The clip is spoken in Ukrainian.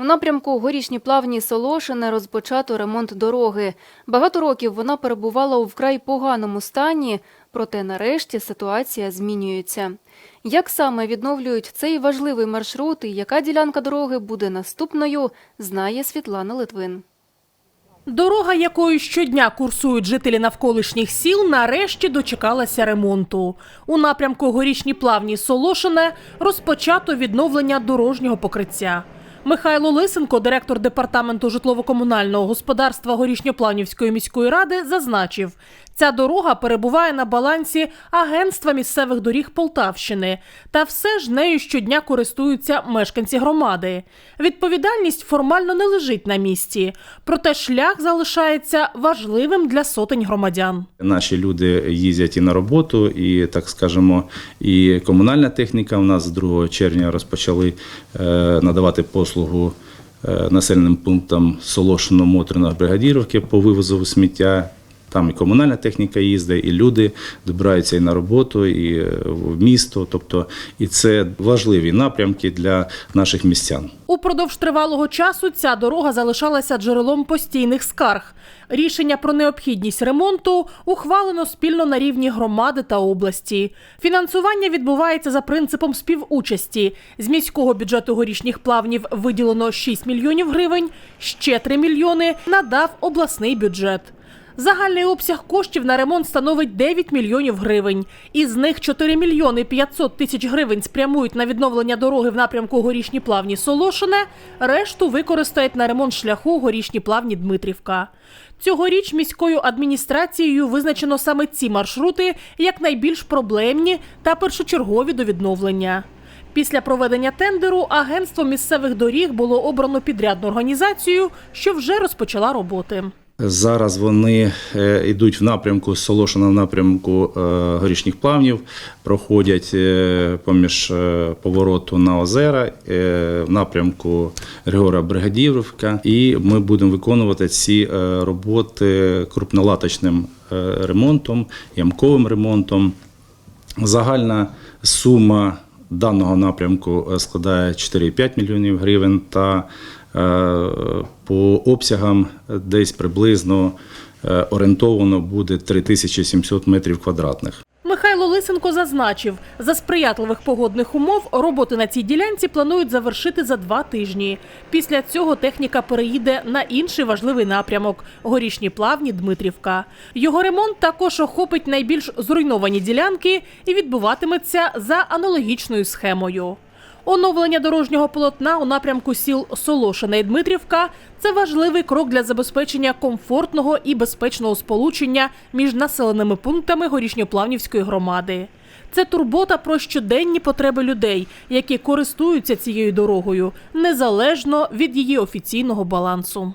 У напрямку горішні плавні Солошине розпочато ремонт дороги. Багато років вона перебувала у вкрай поганому стані, проте нарешті ситуація змінюється. Як саме відновлюють цей важливий маршрут і яка ділянка дороги буде наступною, знає Світлана Литвин. Дорога, якою щодня курсують жителі навколишніх сіл, нарешті дочекалася ремонту. У напрямку горішні плавні Солошине розпочато відновлення дорожнього покриття. Михайло Лисенко, директор департаменту житлово-комунального господарства Горішньопланівської міської ради, зазначив, ця дорога перебуває на балансі Агентства місцевих доріг Полтавщини, та все ж нею щодня користуються мешканці громади. Відповідальність формально не лежить на місці, проте шлях залишається важливим для сотень громадян. Наші люди їздять і на роботу, і так скажемо, і комунальна техніка. У нас з 2 червня розпочали е, надавати послугу е, населеним пунктам Солошино, Мотрина, Бригадірівки по вивозу сміття. Там і комунальна техніка їздить, і люди добираються і на роботу, і е, в місто. Тобто, і це важливі напрямки для наших містян. Упродовж тривалого часу ця дорога залишалася джерелом постійних скарг. Рішення про необхідність ремонту ухвалено спільно на рівні громади та області. Фінансування відбувається за принципом співучасті. З міського бюджету горішніх плавнів виділено 6 мільйонів гривень, ще 3 мільйони надав обласний бюджет. Загальний обсяг коштів на ремонт становить 9 мільйонів гривень. Із них 4 мільйони 500 тисяч гривень спрямують на відновлення дороги в напрямку Горішні Плавні Солошине, решту використають на ремонт шляху Горішні Плавні Дмитрівка. Цьогоріч міською адміністрацією визначено саме ці маршрути як найбільш проблемні та першочергові до відновлення. Після проведення тендеру агентство місцевих доріг було обрано підрядну організацію, що вже розпочала роботи. Зараз вони е, йдуть в напрямку Солошина в напрямку е, горішніх плавнів, проходять е, поміж е, повороту на озера е, в напрямку Григора Бригадівка. І ми будемо виконувати ці е, роботи крупнолаточним е, ремонтом, ямковим ремонтом. Загальна сума даного напрямку е, складає 4,5 мільйонів гривень та е, по обсягам десь приблизно е, орієнтовано буде 3700 метрів квадратних. Лисенко зазначив, за сприятливих погодних умов роботи на цій ділянці планують завершити за два тижні. Після цього техніка переїде на інший важливий напрямок горішні плавні Дмитрівка. Його ремонт також охопить найбільш зруйновані ділянки і відбуватиметься за аналогічною схемою. Оновлення дорожнього полотна у напрямку сіл Солошина і Дмитрівка це важливий крок для забезпечення комфортного і безпечного сполучення між населеними пунктами горішньоплавнівської громади. Це турбота про щоденні потреби людей, які користуються цією дорогою, незалежно від її офіційного балансу.